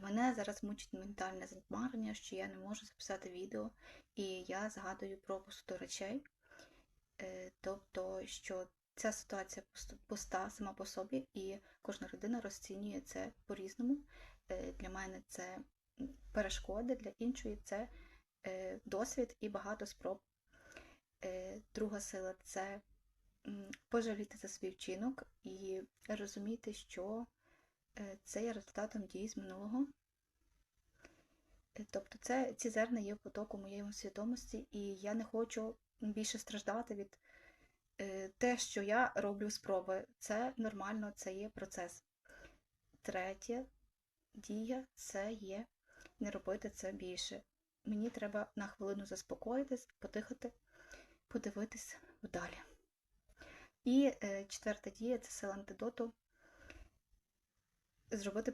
Мене зараз мучить ментальне затьмарення, що я не можу записати відео, і я згадую про пустоту речей. Е, Тобто, що ця ситуація пуст- пуста сама по собі, і кожна людина розцінює це по-різному. Е, Для мене це перешкоди, для іншої це е, досвід і багато спроб. Друга сила це пожаліти за свій вчинок і розуміти, що це є результатом дій з минулого. Е, Тобто це, ці зерна є в потоку моєї свідомості, і я не хочу більше страждати від е, те, що я роблю спроби. Це нормально, це є процес. Третя дія це є не робити це більше. Мені треба на хвилину заспокоїтись, подихати, подивитись вдалі. І е, четверта дія це сила антидоту. Зробити